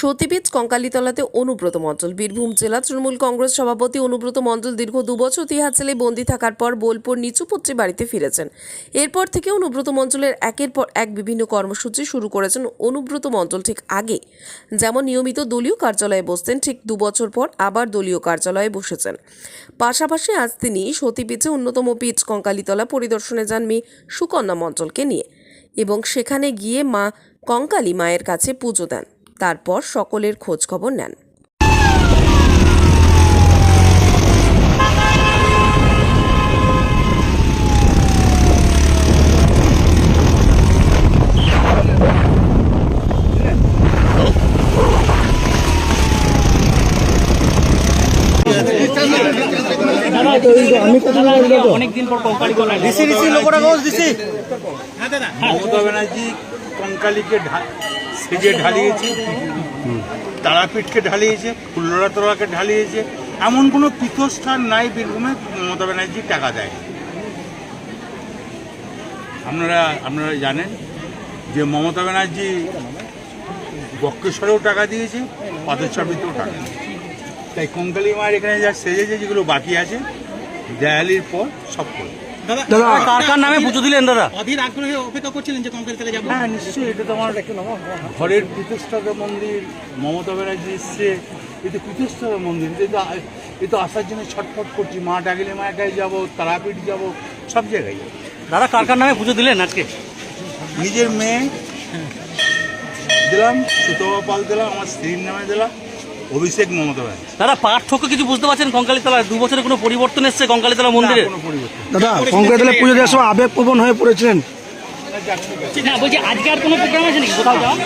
সতীপীঠ কঙ্কালীতলাতে অনুব্রত মণ্ডল বীরভূম জেলা তৃণমূল কংগ্রেস সভাপতি অনুব্রত মণ্ডল দীর্ঘ দুবছর তিহার জেলে বন্দি থাকার পর বোলপুর নিচুপত্রী বাড়িতে ফিরেছেন। এরপর থেকে অনুব্রত মণ্ডলের একের পর এক বিভিন্ন কর্মসূচি শুরু করেছেন অনুব্রত মণ্ডল ঠিক আগে। যেমন নিয়মিত দলীয় কার্যালয়ে বসতেন, ঠিক দুবছর পর আবার দলীয় কার্যালয়ে বসেছেন। পাশাপাশি আজ তিনি সতীপীঠে অন্যতম পীঠ কঙ্কালীতলা পরিদর্শনে যান মেয়ে সুকন্যা মণ্ডলকে নিয়ে এবং সেখানে গিয়ে মা কঙ্কালী মায়ের কাছে পুজো দেন। তারপর সকলের খোঁজ খবর নেন। অনেকদিন পর করে দিছি দিছি লোকরা দিছি। মমতা ব্যানার্জি কঙ্কালীকে সেজে ঢালিয়েছে, তারাপীঠকে ঢালিয়েছে ফুল্লরা তোলাকে ঢালিয়েছে, এমন কোনো পীঠস্থান নাই বীরভূমে, মমতা ব্যানার্জি টাকা দেয়। আপনারা আপনারা জানেন যে মমতা ব্যানার্জি বক্রেশ্বরেও টাকা দিয়েছে পাথরছবিতেও টাকা দিয়েছে। তাই কঙ্কালী মায়ের এখানে যা সেজেছে, যেগুলো বাকি আছে, দেয়ালির পর সব করে। দাদা কার কার নামে পুজো দিলেন দাদা। অধীর আগ্রহে অপেক্ষা করছিলেন যে কঙ্কাল তেলে যাব। হ্যাঁ নিশ্চয়ই এটা তো আমার ঘরের পীঠস্থাপা মন্দির মমতা ব্যানার্জি এসছে এটা পীঠস্থাপা মন্দির এটা তো এ তো আসার জন্য ছটফট করছি মা ডাকিলে মায়ের কাছে যাব তারাপীঠ যাব সব জায়গায় যাব। দাদা কার কার নামে পুজো দিলেন আজকে? নিজের মেয়ে দিলাম সুতবা পাল দিলাম আমার স্ত্রীর নামে দিলাম অভিষেক মমতা ব্যানার্জি। দাদা পার্থক্য কিছু বুঝতে পারছেন? কঙ্কালীতলায় দু বছরে কোনো পরিবর্তন এসছে? কঙ্কালীতলা মন্দিরে? কোনো পরিবর্তন। দাদা কংক্রিটের পুজো দেওয়ার সময় আবেগপ্রবণ হয়ে পড়েছিলেন। না বলছি আজকে আর কোনো প্রোগ্রাম আছে নাকি? কোথাও যাওয়া